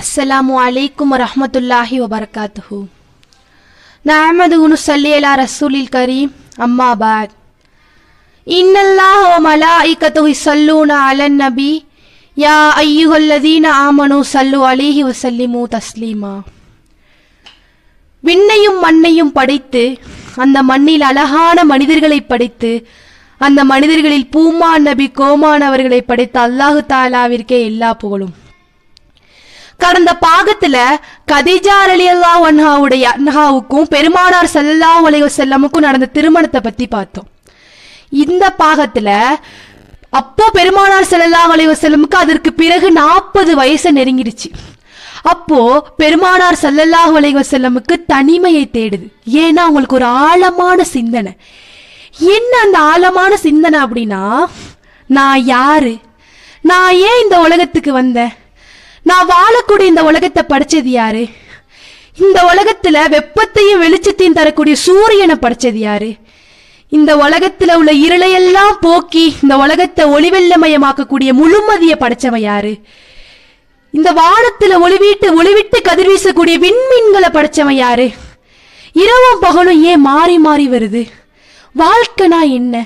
السلام عليكم ورحمة الله وبركاته نعمد ونصلي على رسول الكريم أما بعد إن الله وملائكته يصلون على النبي يا أيها الذين آمنوا صلوا عليه وسلموا تسليما விண்ணையும் மண்ணையும் படைத்து அந்த மண்ணில் அழகான மனிதர்களை படைத்து அந்த மனிதர்களில் பூமான் நபி கோமான் அவர்களை படைத்த அல்லாஹு தாலாவிற்கே எல்லா புகழும் கடந்த பாகத்துல கதீஜா அலியல்லா ஒன்ஹாவுடைய அன்ஹாவுடைய அன்ஹாவுக்கும் பெருமானார் ஸல்லல்லாஹு உலக செல்லமுக்கும் நடந்த திருமணத்தை பத்தி பார்த்தோம். இந்த பாகத்துல அப்போ பெருமானார் செல்லா உலக செல்லமுக்கு அதற்கு பிறகு நாற்பது வயசு நெருங்கிடுச்சு. அப்போ பெருமானார் ஸல்லல்லாஹு உலக செல்லமுக்கு தனிமையை தேடுது. ஏன்னா அவங்களுக்கு ஒரு ஆழமான சிந்தனை. என்ன அந்த ஆழமான சிந்தனை அப்படின்னா நான் யாரு? நான் ஏன் இந்த உலகத்துக்கு வந்தேன்? நான் வாழக்கூடிய இந்த உலகத்தை படைச்சது யாரு? இந்த உலகத்துல வெப்பத்தையும் வெளிச்சத்தையும் தரக்கூடிய சூரியனை படைச்சது யாரு? இந்த உலகத்துல உள்ள இருளையெல்லாம் போக்கி இந்த உலகத்தை ஒளிவெள்ளமயமாக்கக்கூடிய முழுமதியை படைச்சவன் யாரு? இந்த வானத்துல ஒளிவிட்டு ஒளிவிட்டு கதிர்வீசக்கூடிய விண்மீன்களை படைச்சவன் யாரு? இரவும் பகலும் ஏன் மாறி மாறி வருது? வாழ்க்கைனா என்ன?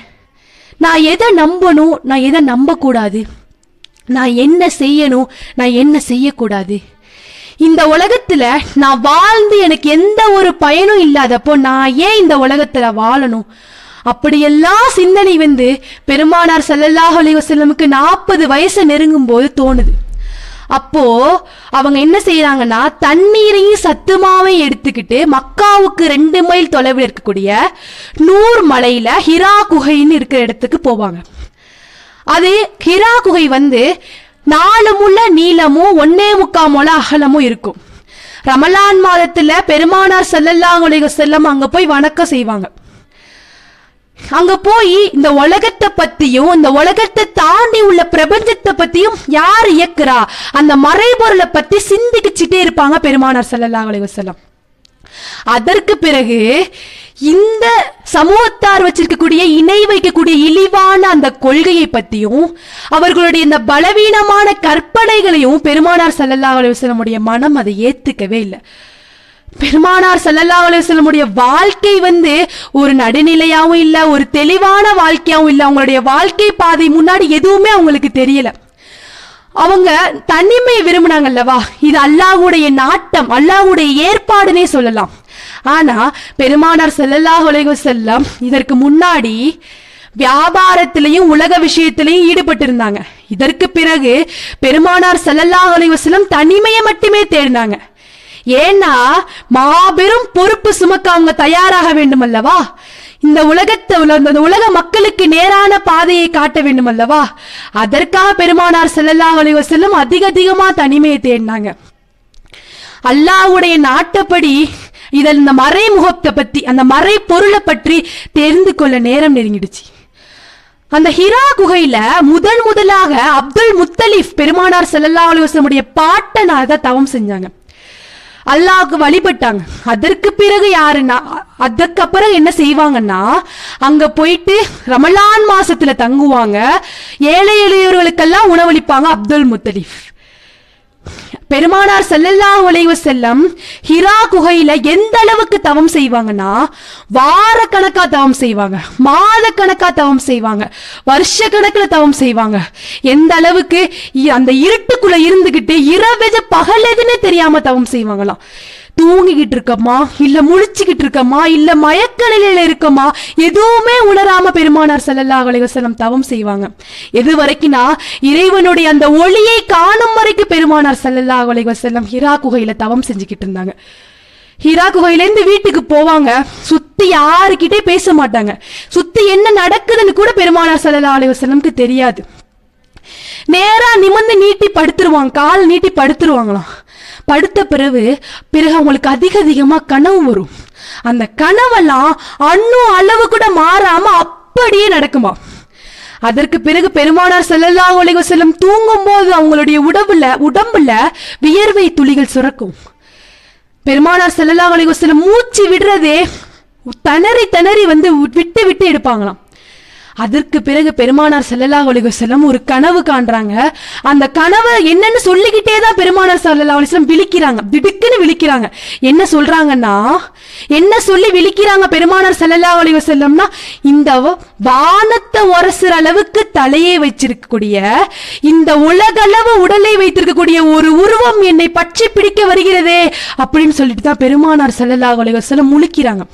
நான் எதை நம்பணும்? நான் எதை நம்பக்கூடாது? நான் என்ன செய்யணும்? நான் என்ன செய்யக்கூடாது? இந்த உலகத்துல நான் வாழ்ந்து எனக்கு எந்த ஒரு பயனும் இல்லாதப்போ நான் ஏன் இந்த உலகத்துல வாழணும்? அப்படியெல்லாம் சிந்தனை வந்து பெருமானார் ஸல்லல்லாஹு அலிவசல்லமுக்கு நாற்பது வயசு நெருங்கும் போது தோணுது. அப்போ அவங்க என்ன செய்யறாங்கன்னா தண்ணீரையும் சத்துமாவையும் எடுத்துக்கிட்டு மக்காவுக்கு ரெண்டு மைல் தொலைவில் இருக்கக்கூடிய நூர் மலையில ஹிரா குகைன்னு இருக்கிற இடத்துக்கு போவாங்க. அது ஹிரா குகை வந்து நாலு முள்ள நீளமும் ஒன்னே முக்கா முள அகலமும் இருக்கும். ரமலான் மாதத்துல பெருமானார் ஸல்லல்லாஹு செல்லம் வஸல்லம் அங்க போய் வணக்கம் செய்வாங்க. அங்க போய் இந்த உலகத்தை பத்தியும் இந்த உலகத்தை தாண்டி உள்ள பிரபஞ்சத்தை பத்தியும் யார் இயக்குறா? அந்த மறைபொருளை பத்தி சிந்திக்கிச்சிட்டே இருப்பாங்க பெருமானார் ஸல்லல்லாஹு செல்லம் வஸல்லம். அதற்கு பிறகு இந்த சமூகத்தார் வச்சிருக்கக்கூடிய இணை வைக்கக்கூடிய இழிவான அந்த கொள்கையை பத்தியும் அவர்களுடைய இந்த பலவீனமான கற்பனைகளையும் பெருமானார் ஸல்லல்லாஹு அலுவலமுடைய மனம் அதை ஏத்துக்கவே இல்லை. பெருமானார் ஸல்லல்லாஹு அலுவலமுடைய வாழ்க்கை வந்து ஒரு நடுநிலையாவும் இல்லை ஒரு தெளிவான வாழ்க்கையாவும் இல்லை. அவங்களுடைய வாழ்க்கை பாதை முன்னாடி எதுவுமே அவங்களுக்கு தெரியல. அவங்க தனிமையை விரும்பினாங்கல்லவா இது அல்லாஹுடைய நாட்டம் அல்லாஹுடைய ஏற்பாடுனே சொல்லலாம். ஆனா பெருமானார் செல்லல்லா உலக செல்லம் இதற்கு முன்னாடி வியாபாரத்திலையும் உலக விஷயத்திலையும் ஈடுபட்டு இருந்தாங்க இதற்கு பிறகு பெருமானார் செல்லல்லா அலைஹி வஸல்லம் தனிமையை மட்டுமே தேடினாங்க. ஏன்னா மாபெரும் பொறுப்பு சுமக்க அவங்க தயாராக வேண்டும் அல்லவா இந்த உலகத்தை உல- இந்த உலக மக்களுக்கு நேரான பாதையை காட்ட வேண்டும் அல்லவா அதற்காக பெருமானார் செல்லல்லா அலைஹி அதிக அதிகமா தனிமையை தேடினாங்க. அல்லாவுடைய நாட்டப்படி இதில் இந்த மறைமுகத்தை பற்றி அந்த மறை பொருளை பற்றி தெரிந்து கொள்ள நேரம் நெருங்கிடுச்சு. அந்த ஹிரா குகையில முதன் முதலாக அப்துல் முத்தலீஃப் பெருமானார் செல்லல்லா அலுவலமுடைய பாட்டனாக தான் தவம் செஞ்சாங்க. அல்லாவுக்கு வழிபட்டாங்க. அதற்கு பிறகு யாருன்னா அதற்கு அப்புறம் என்ன செய்வாங்கன்னா அங்க போயிட்டு ரமலான் மாசத்துல தங்குவாங்க. ஏழை எளியவர்களுக்கெல்லாம் உணவளிப்பாங்க அப்துல் முத்தலீஃப் பெருமானார் செல்லல்லா அலைஹி செல்லம் ஹிரா குகையில எந்த அளவுக்கு தவம் செய்வாங்கன்னா வார கணக்கா தவம் செய்வாங்க மாத கணக்கா தவம் செய்வாங்க வருஷ கணக்குல தவம் செய்வாங்க. எந்த அளவுக்கு இ- அந்த இருட்டுக்குள்ள இருந்துகிட்டு இரவெது பகல் எதுன்னு தெரியாம தவம் செய்வாங்களாம். தூங்கிக்கிட்டு இருக்கம்மா இல்ல முழிச்சுக்கிட்டு இருக்கம்மா இல்ல மயக்க நிலையில இருக்கம்மா? எதுவுமே உணராம பெருமானார் செல்லல்லா அலைஹி தவம் செய்வாங்க. எது வரைக்கும்னா இறைவனுடைய அந்த ஒளியை காணும் வரைக்கும் பெருமானார் செல்லல்லா அலைஹி ஹிரா குகையில தவம் செஞ்சுக்கிட்டு இருந்தாங்க ஹிரா குகையிலேருந்து வீட்டுக்கு போவாங்க. சுத்தி யாருக்கிட்டே பேச மாட்டாங்க. சுத்தி என்ன நடக்குதுன்னு கூட பெருமானார் ஸல்லல்லாஹு அலைஹி தெரியாது. நேரா நிமிர்ந்து நீட்டி படுத்துருவாங்க. கால் நீட்டி படுத்துருவாங்களாம். படுத்த பிறகு பிறகு அவங்களுக்கு அதிக அதிகமா கனவு வரும். அந்த கனவெல்லாம் அண்ணும் அளவு கூட மாறாம அப்படியே நடக்குமா? அதற்கு பிறகு பெருமானார் செல்லல்லா உலக செல்லும் தூங்கும் தூங்கும்போது அவங்களுடைய உடம்புல உடம்புல வியர்வை துளிகள் சுரக்கும். பெருமானார் செல்லல்லா உலக செல்லும் மூச்சு விடுறதே தணறி தணறி வந்து விட்டு விட்டு எடுப்பாங்களாம். அதற்கு பிறகு பெருமானார் செல்லல்லா அலைஹி ஒரு கனவு காண்றாங்க. அந்த கனவை என்னன்னு சொல்லிக்கிட்டே தான் பெருமானார் செல்லல்லா அலைஹி விழிக்கிறாங்க. திடுக்குன்னு விழிக்கிறாங்க. என்ன சொல்றாங்கன்னா என்ன சொல்லி விழிக்கிறாங்க பெருமானார் செல்லல்லா அலைஹி இந்த வானத்தை உரசுற அளவுக்கு தலையை வச்சிருக்கக்கூடிய இந்த உலகளவு உடலை வைத்திருக்கக்கூடிய ஒரு உருவம் என்னை பச்சை பிடிக்க வருகிறதே அப்படின்னு சொல்லிட்டு தான் பெருமானார் செல்லல்லா அலைஹி வஸல்லம் முழிக்கிறாங்க.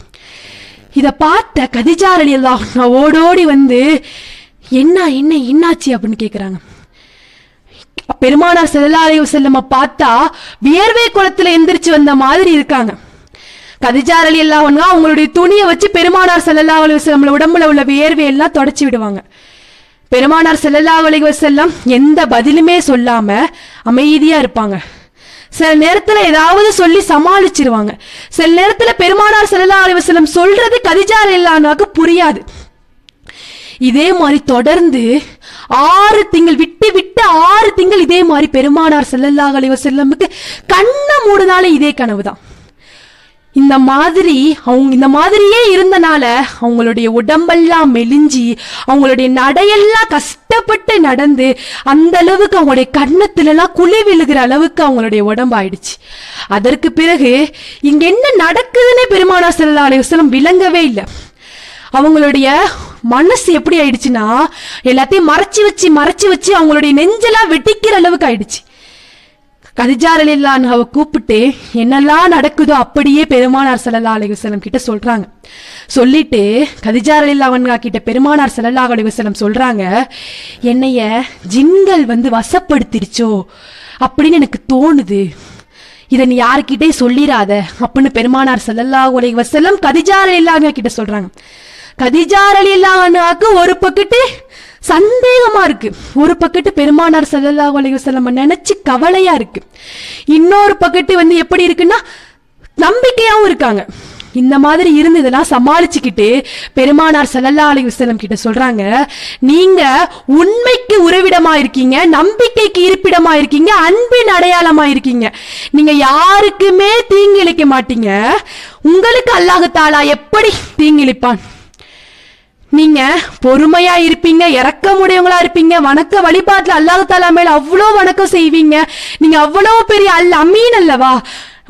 இதை பார்த்த கதிஜா ரலியல்லாஹு அன்ஹா ஓடோடி வந்து என்ன என்ன என்னாச்சு? அப்படின்னு கேட்குறாங்க பெருமானார் ஸல்லல்லாஹு அலைஹி பார்த்தா வியர்வை குளத்துல எந்திரிச்சு வந்த மாதிரி இருக்காங்க. கதிஜா ரலியல்லாஹு அன்ஹா அவங்களுடைய துணியை வச்சு பெருமானார் செல்லல்லா அலைஹி வஸல்லம் உடம்புல உள்ள வியர்வை எல்லாம் தொடச்சி விடுவாங்க. பெருமானார் செல்லல்லா அலைஹி எந்த பதிலுமே சொல்லாம அமைதியா இருப்பாங்க. சில நேரத்துல ஏதாவது சொல்லி சமாளிச்சிருவாங்க. சில நேரத்துல பெருமானார் செல்லா அலைஹி சொல்றது கதிஜார் ரலியல்லாஹுக்கு புரியாது. இதே மாதிரி தொடர்ந்து ஆறு திங்கள் விட்டு விட்டு ஆறு திங்கள் இதே மாதிரி பெருமானார் செல்லல்லா அலைஹி வஸல்லமுக்கு கண்ணை மூடுனாலே இதே கனவுதான். இந்த மாதிரி அவங்க இந்த மாதிரியே இருந்தனால அவங்களுடைய உடம்பெல்லாம் மெலிஞ்சி அவங்களுடைய நடையெல்லாம் கஷ்டப்பட்டு நடந்து அந்த அளவுக்கு அவங்களுடைய கண்ணத்துலலாம் எல்லாம் குழி விழுகிற அளவுக்கு அவங்களுடைய உடம்பு ஆயிடுச்சு அதற்கு பிறகு இங்க என்ன நடக்குதுன்னே பெருமானா செல்லா அலைஹி விளங்கவே இல்லை. அவங்களுடைய மனசு எப்படி ஆயிடுச்சுன்னா எல்லாத்தையும் மறைச்சி வச்சு மறைச்சி வச்சு அவங்களுடைய நெஞ்செல்லாம் வெட்டிக்கிற அளவுக்கு ஆயிடுச்சு. கதிஜாரலில்லான் அவ கூப்பிட்டு என்னெல்லாம் நடக்குதோ அப்படியே பெருமானார் ஸல்லல்லாஹு அலைஹி கிட்ட சொல்றாங்க. சொல்லிட்டு கதிஜாரலில்லாவன்கா கிட்ட பெருமானார் ஸல்லல்லாஹு அலைஹி சொல்றாங்க என்னைய ஜின்கள் வந்து வசப்படுத்திருச்சோ அப்படின்னு எனக்கு தோணுது. இதை நீ யாருக்கிட்டே சொல்லிடாத. அப்படின்னு பெருமானார் சல்லல்லா அலைஹி வஸல்லம் கதிஜார் கிட்ட சொல்றாங்க. கதிஜார் இல்லாக்கு ஒரு பக்கத்து சந்தேகமா இருக்கு. ஒரு பக்கத்து பெருமானார் ஸல்லல்லாஹு அலைஹி வஸல்லம் நினைச்சு கவலையா இருக்கு. இன்னொரு பக்கத்து வந்து எப்படி இருக்குன்னா நம்பிக்கையாவும் இருக்காங்க. இந்த மாதிரி இருந்து இதெல்லாம் சமாளிச்சுக்கிட்டு பெருமானார் சல்லல்லா அலி வஸல்லம் கிட்ட சொல்றாங்க நீங்க உண்மைக்கு உறவிடமா இருக்கீங்க நம்பிக்கைக்கு இருப்பிடமா இருக்கீங்க அன்பின் அடையாளமா இருக்கீங்க. நீங்க யாருக்குமே தீங்கிழைக்க மாட்டீங்க. உங்களுக்கு அல்லாஹ் தாலா எப்படி தீங்கிழிப்பான்? நீங்க பொறுமையா இருப்பீங்க இறக்கமுடையவங்களா இருப்பீங்க வணக்க வழிபாட்டுல அல்லாஹ் தாலா மேல அவ்வளோ வணக்கம் செய்வீங்க. நீங்க அவ்வளோ பெரிய அல்ல அமீன் அல்லவா?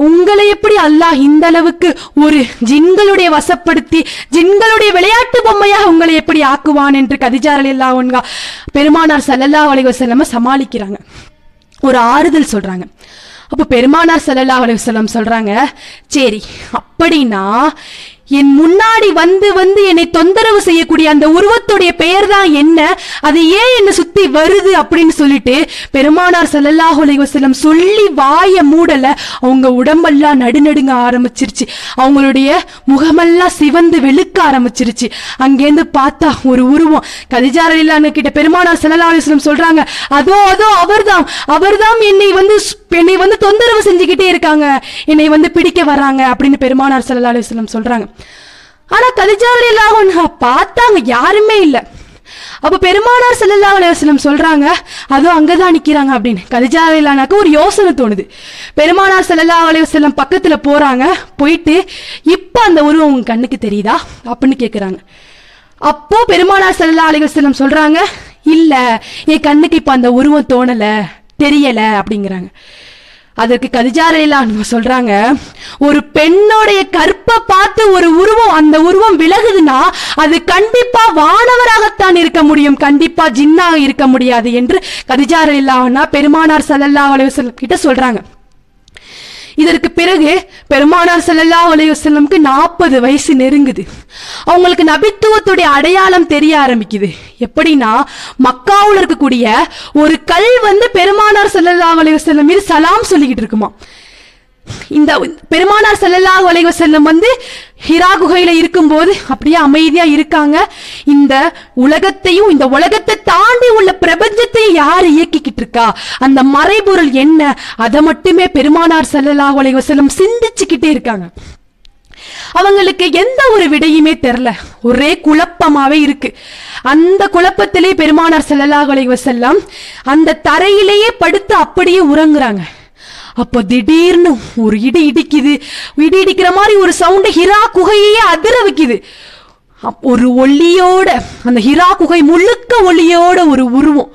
உங்களை எப்படி அல்லாஹ் இந்த அளவுக்கு ஒரு ஜின்களுடைய வசப்படுத்தி ஜின்களுடைய விளையாட்டு பொம்மையாக உங்களை எப்படி ஆக்குவான் என்று கதிஜாரல் இல்லா ஒன்கா பெருமானார் சல்லல்லா அலைஹி சமாளிக்கிறாங்க. ஒரு ஆறுதல் சொல்றாங்க. அப்போ பெருமானார் சல்லல்லா அலைஹி சொல்றாங்க சரி அப்படின்னா என் முன்னாடி வந்து வந்து என்னை தொந்தரவு செய்யக்கூடிய அந்த உருவத்துடைய பெயர் தான் என்ன? அது ஏன் என்னை சுத்தி வருது அப்படின்னு சொல்லிட்டு பெருமானார் ஸல்லல்லாஹு வசலம் சொல்லி வாய மூடல. அவங்க உடம்பெல்லாம் நடுநடுங்க ஆரம்பிச்சிருச்சு. அவங்களுடைய முகமெல்லாம் சிவந்து வெளுக்க ஆரம்பிச்சிருச்சு. அங்கேருந்து பார்த்தா ஒரு உருவம். கதிஜார இல்லான்னு கிட்ட பெருமானார் ஸல்லல்லாஹு அலைஹி சொல்றாங்க அதோ அதோ அவர்தான் அவர்தாம் என்னை வந்து என்னை வந்து தொந்தரவு செஞ்சுக்கிட்டே இருக்காங்க. என்னை வந்து பிடிக்க வர்றாங்க. அப்படின்னு பெருமானார் ஸல்லல்லாஹு அலைஹி சொல்றாங்க. ஆனா கதிஜார பார்த்தாங்க யாருமே இல்லை. அப்ப பெருமானார் செல்லல்லா அலைஹி சொல்றாங்க அதுவும் அங்கதான் நிக்கிறாங்க அப்படின்னு. கதிஜா ஒரு யோசனை தோணுது. பெருமானார் செல்லல்லா அலைஹி பக்கத்தில் பக்கத்துல போறாங்க போயிட்டு இப்ப அந்த உருவம் உங்க கண்ணுக்கு தெரியுதா? அப்படின்னு கேக்குறாங்க. அப்போ பெருமானார் செல்லல்லா அலைஹி சொல்கிறாங்க சொல்றாங்க இல்ல என் கண்ணுக்கு இப்ப அந்த உருவம் தோணல தெரியல அப்படிங்கிறாங்க. அதற்கு கதிஜாரையிலான் சொல்றாங்க ஒரு பெண்ணுடைய கற்பை பார்த்து ஒரு உருவம் அந்த உருவம் விலகுதுன்னா அது கண்டிப்பா வானவராகத்தான் இருக்க முடியும் கண்டிப்பா ஜின்னாக இருக்க முடியாது என்று கதிஜாரையிலான்னா பெருமானார் சல்லல்லா அலைஹி கிட்ட சொல்றாங்க. இதற்கு பிறகு பெருமானார் செல்லல்லா உலகம்க்கு நாற்பது வயசு நெருங்குது. அவங்களுக்கு நபித்துவத்துடைய அடையாளம் தெரிய ஆரம்பிக்குது. எப்படின்னா மக்காவுல இருக்கக்கூடிய ஒரு கல் வந்து பெருமானார் செல்லல்லா உலகம் மீது சலாம் சொல்லிக்கிட்டு இருக்குமா இந்த பெருமானார் ஸல்லல்லாஹு வலைவ செல்லம் வந்து ஹிரா குகையில இருக்கும்போது அப்படியே அமைதியா இருக்காங்க. இந்த உலகத்தையும் இந்த உலகத்தை தாண்டி உள்ள பிரபஞ்சத்தையும் யார் இயக்கிக்கிட்டு இருக்கா? அந்த மறைபொருள் என்ன? அதை மட்டுமே பெருமானார் ஸல்லல்லாஹு அலைஹி செல்லம் சிந்திச்சுக்கிட்டே இருக்காங்க. அவங்களுக்கு எந்த ஒரு விடையுமே தெரில. ஒரே குழப்பமாவே இருக்கு. அந்த குழப்பத்திலே பெருமானார் ஸல்லல்லாஹு அலைஹி செல்லம் அந்த தரையிலேயே படுத்து அப்படியே உறங்குறாங்க. அப்போ திடீர்னு ஒரு இடி இடிக்குது. இடி இடிக்கிற மாதிரி ஒரு சவுண்டு ஹிரா குகையே அதிர வைக்குது. அப்- ஒரு ஒளியோட அந்த ஹிரா குகை முழுக்க ஒளியோட ஒரு உருவம்.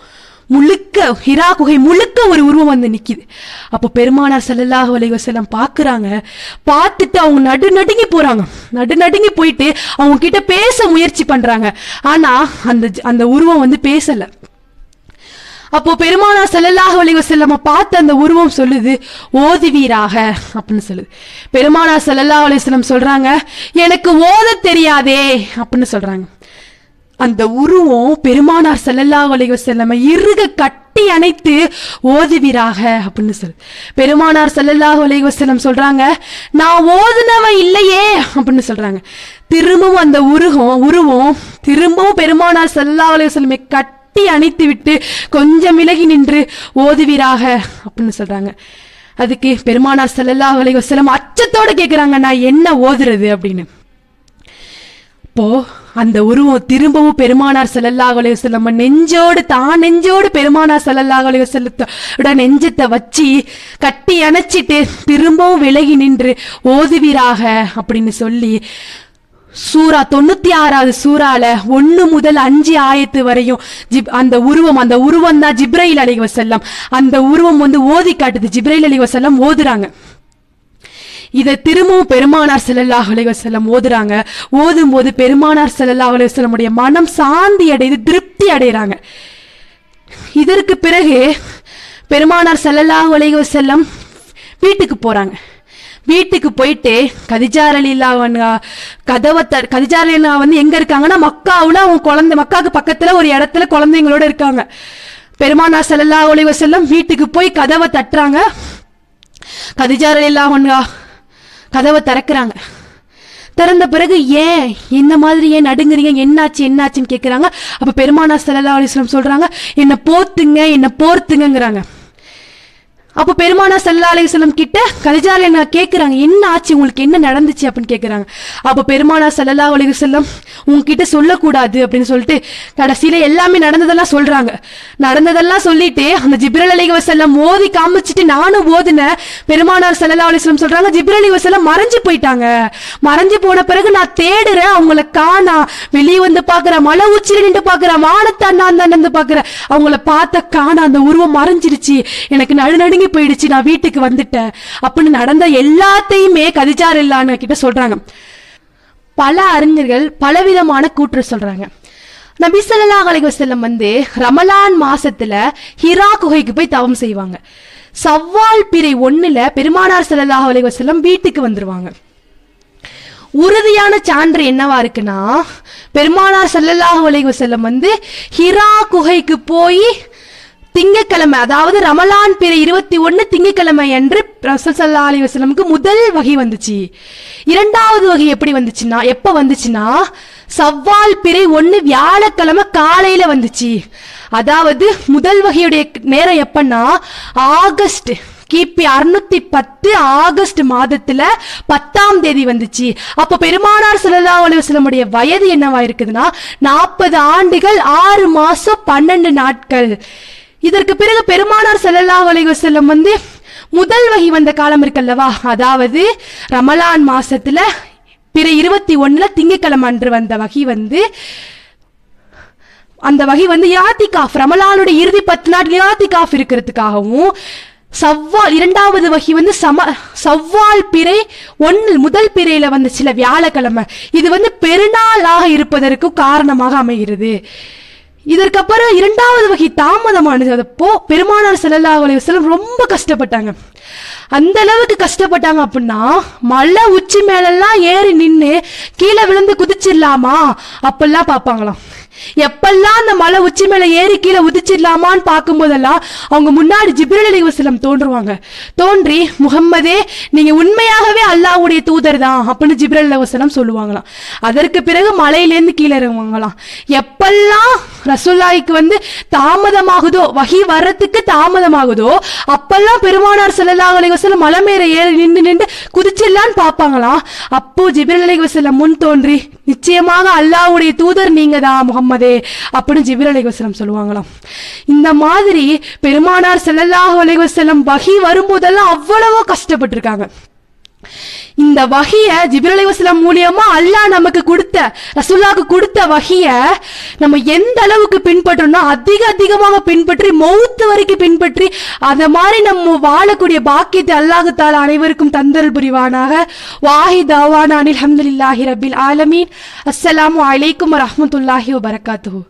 முழுக்க ஹிரா குகை முழுக்க ஒரு உருவம் வந்து நிக்குது. அப்போ பெருமானார் செல்லல்லாஹ் வலைவசலம் பார்க்குறாங்க பார்க்கறாங்க பார்த்துட்டு அவங்க நடு நடுங்கி போறாங்க. நடு நடுங்கி போயிட்டு அவங்க கிட்ட பேச முயற்சி பண்றாங்க. ஆனா அந்த ஜ- அந்த உருவம் வந்து பேசல. அப்போ பெருமானார் செல்லல்லாக வலிவ செல்லம பார்த்து அந்த உருவம் சொல்லுது ஓதுவீராக அப்படின்னு சொல்லுது. பெருமானார் செல்லல்லா அலைஹி சொல்றாங்க எனக்கு ஓத தெரியாதே அப்படின்னு சொல்றாங்க. அந்த உருவம் பெருமானார் செல்லல்லா வலிவு செல்லம இறுக கட்டி அணைத்து ஓதுவீராக அப்படின்னு சொல்லு பெருமானார் ஸல்லல்லாஹு அலைஹி செல்லம் சொல்றாங்க நான் ஓதுனவன் இல்லையே அப்படின்னு சொல்றாங்க. திரும்பவும் அந்த உருகம் உருவம் திரும்பவும் பெருமானார் ஸல்லல்லாஹு அலைஹி வஸல்லம் கட்டி அணைத்து விட்டு கொஞ்சம் விலகி நின்று ஓதுவீராக அப்படின்னு சொல்றாங்க. அதுக்கு பெருமானார் செல்லல்லா அலைஹி வஸல்லம் அச்சத்தோட கேக்குறாங்க நான் என்ன ஓதுறது? அப்படின்னு. அப்போ அந்த உருவம் திரும்பவும் பெருமானார் ஸல்லல்லாஹு அலைஹி நெஞ்சோடு தான் நெஞ்சோடு பெருமானார் ஸல்லல்லாஹு செல்லத்தோட நெஞ்சத்தை வச்சு கட்டி அணைச்சிட்டு திரும்பவும் விலகி நின்று ஓதுவீராக அப்படின்னு சொல்லி சூரா தொண்ணூத்தி ஆறாவது சூறால ஒன்னு முதல் அஞ்சு ஆயத்து வரையும் ஜிப் அந்த உருவம் அந்த உருவம் தான் ஜிப்ரையில் அலைஹி அந்த உருவம் வந்து ஓதி காட்டுது. ஜிப்ரையில் அலைஹி வஸல்லம் ஓதுறாங்க. இதை திரும்பவும் பெருமானார் செல்லல்லாஹ் அலைவசல்லம் ஓதுறாங்க ஓதுறாங்க. ஓதும்போது பெருமானார் செல்லல்லாஹ் அலைவசல்லமுடைய மனம் சாந்தி அடையுது திருப்தி அடைகிறாங்க. இதற்கு பிறகு பெருமானார் செல்லல்லாஹ் அலைவசல்லம் வீட்டுக்கு போறாங்க. வீட்டுக்கு போயிட்டு கதிஜார் அலிலா கதவை த கதிஜார் வந்து எங்க இருக்காங்கன்னா மக்காவில் அவங்க குழந்தை மக்காவுக்கு பக்கத்தில் ஒரு இடத்துல குழந்தைங்களோட இருக்காங்க. பெருமானா ஸல்லல்லாஹு ஒளிவ செல்லம் வீட்டுக்கு போய் கதவை தட்டுறாங்க. கதிஜார் கதவை திறக்கிறாங்க. திறந்த பிறகு ஏன் இந்த மாதிரி ஏன் நடுங்குறீங்க? என்னாச்சு என்னாச்சுன்னு கேட்குறாங்க அப்போ பெருமானா ஸல்லல்லாஹு அலைஹி சொல்கிறாங்க என்னை போத்துங்க என்னை போர்த்துங்கங்கிறாங்க. அப்போ பெருமானா சல்லா அலைஹி கிட்ட கலிஜால என்ன கேட்குறாங்க என்ன ஆச்சு? உங்களுக்கு என்ன நடந்துச்சு? அப்படின்னு கேட்குறாங்க அப்போ பெருமானா சல்லா அலைஹி வஸல்லம் உங்ககிட்ட சொல்லக்கூடாது அப்படின்னு சொல்லிட்டு கடைசியில எல்லாமே நடந்ததெல்லாம் சொல்றாங்க. நடந்ததெல்லாம் சொல்லிட்டு அந்த ஜிப்ரல் அலி வசல்லம் ஓதி காமிச்சிட்டு நானும் ஓதுனேன் பெருமானார் சல்லா அலைஹி வஸல்லம் சொல்றாங்க ஜிப்ரல் அலி வசல்லம் மறைஞ்சு போயிட்டாங்க. மறைஞ்சு போன பிறகு நான் தேடுறேன். அவங்கள காணா. வெளியே வந்து பாக்குறேன் மலை உச்சியில நின்று பாக்குறேன் வானத்தாண்டான் நின்று பார்க்குறேன். அவங்கள பார்த்த காணா. அந்த உருவம் மறைஞ்சிருச்சு. எனக்கு நடுநடுங்க நடுங்கி போயிடுச்சு நான் வீட்டுக்கு வந்துட்டேன். அப்படின்னு நடந்த எல்லாத்தையுமே கதிச்சார் இல்லான்னு கிட்ட சொல்றாங்க. பல அறிஞர்கள் பலவிதமான கூற்று சொல்றாங்க. நபி சொல்லா அலைவசல்லம் வந்து ரமலான் மாசத்துல ஹிரா குகைக்கு போய் தவம் செய்வாங்க. சவ்வால் பிறை ஒண்ணுல பெருமானார் ஸல்லல்லாஹு அலைவசல்லம் வீட்டுக்கு வந்துருவாங்க. உறுதியான சான்று என்னவா இருக்குன்னா பெருமானார் ஸல்லல்லாஹு அலைவசல்லம் வந்து ஹிரா குகைக்கு போய் திங்கக்கிழமை அதாவது ரமலான் பிற இருபத்தி ஒன்று திங்கக்கிழமை என்று ரசல் சல்லா அலி வசலமுக்கு முதல் வகை வந்துச்சு. இரண்டாவது வகை எப்படி வந்துச்சுன்னா எப்ப வந்துச்சுன்னா சவ்வால் பிறை ஒன்று வியாழக்கிழமை காலையில வந்துச்சு. அதாவது முதல் வகையுடைய நேரம் எப்பன்னா ஆகஸ்ட் கிபி அறுநூத்தி பத்து ஆகஸ்ட் மாதத்துல பத்தாம் தேதி வந்துச்சு. அப்ப பெருமானார் ஸல்லல்லாஹு அலைஹி வயது என்னவா இருக்குதுன்னா நாற்பது ஆண்டுகள் ஆறு மாசம் பன்னெண்டு நாட்கள். இதற்கு பிறகு பெருமானார் செல்லல்லா வலைவ செல்லம் வந்து முதல் வகை வந்த காலம் இருக்கல்லவா? அதாவது ரமலான் மாசத்துல பிற இருபத்தி ஒண்ணுல திங்கக்கிழமை அன்று வந்த வகை வந்து அந்த வகை வந்து யாத்திகாஃப் ரமலானுடைய இறுதி பத்து நாள் யாத்திகாஃப் இருக்கிறதுக்காகவும் சவ்வால் இரண்டாவது வகை வந்து சம சவ்வால் பிறை ஒன்று முதல் பிறையில வந்து சில வியாழக்கிழமை. இது வந்து பெருநாளாக இருப்பதற்கு காரணமாக அமைகிறது. இதற்கப்புறம் இரண்டாவது வகை தாமதமானது. அதப்போ பெருமானார் செல்லல்லா அலைஹி வஸல்லம் ரொம்ப கஷ்டப்பட்டாங்க. அந்த அளவுக்கு கஷ்டப்பட்டாங்க அப்படின்னா மலை உச்சி மேலெல்லாம் ஏறி நின்னு கீழே விழுந்து குதிச்சிடலாமா? அப்பெல்லாம் பார்ப்பாங்களாம். எப்பெல்லாம் அந்த மலை உச்சி மேல ஏறி கீழே உதிச்சிடலாமான்னு பார்க்கும்போதெல்லாம் அவங்க முன்னாடி ஜிப்ரல் அலைஹி தோன்றுவாங்க. தோன்றி முகம்மதே நீங்க உண்மையாகவே அல்லாவுடைய தூதர் தான் அப்படின்னு ஜிப்ரல் அலைஹி சொல்லுவாங்களாம். அதற்கு பிறகு மலையிலேருந்து கீழே இறங்குவாங்களாம். எப்பெல்லாம் ரசுல்லாய்க்கு வந்து தாமதமாகுதோ வகி வர்றதுக்கு தாமதமாகுதோ அப்பெல்லாம் பெருமானார் செல்லல்லாஹ் அலைஹி வஸல்லம் மலை மேல ஏறி நின்று நின்று குதிச்சிடலான்னு பார்ப்பாங்களாம். அப்போ ஜிப்ரல் அலைஹி முன் தோன்றி நிச்சயமாக அல்லாஹ்வுடைய தூதர் நீங்க தான் முகம்மதே? அப்படின்னு ஜிபிர் அலைவசலம் சொல்லுவாங்களாம். இந்த மாதிரி பெருமானார் செல்லல்லாஹு அலைவசலம் வகி வரும்போதெல்லாம் அவ்வளவோ கஷ்டப்பட்டிருக்காங்க. இந்த வகைய ஜிபிரலை வசலம் மூலியமா அல்லாஹ் நமக்கு கொடுத்த ரசூல்லாக்கு கொடுத்த வகைய நம்ம எந்த அளவுக்கு பின்பற்றோம்னா அதிக அதிகமாக பின்பற்றி மௌத்து வரைக்கும் பின்பற்றி அந்த மாதிரி நம்ம வாழக்கூடிய பாக்கியத்தை அல்லாஹுத்தால் அனைவருக்கும் தந்தல் புரிவானாக. வாஹி தாவானா அனில் அஹமதுல்லாஹி ரபில் ஆலமீன். அஸ்ஸலாமு அலைக்கும் வரஹ்மத்துல்லாஹி வபரகாத்துஹு.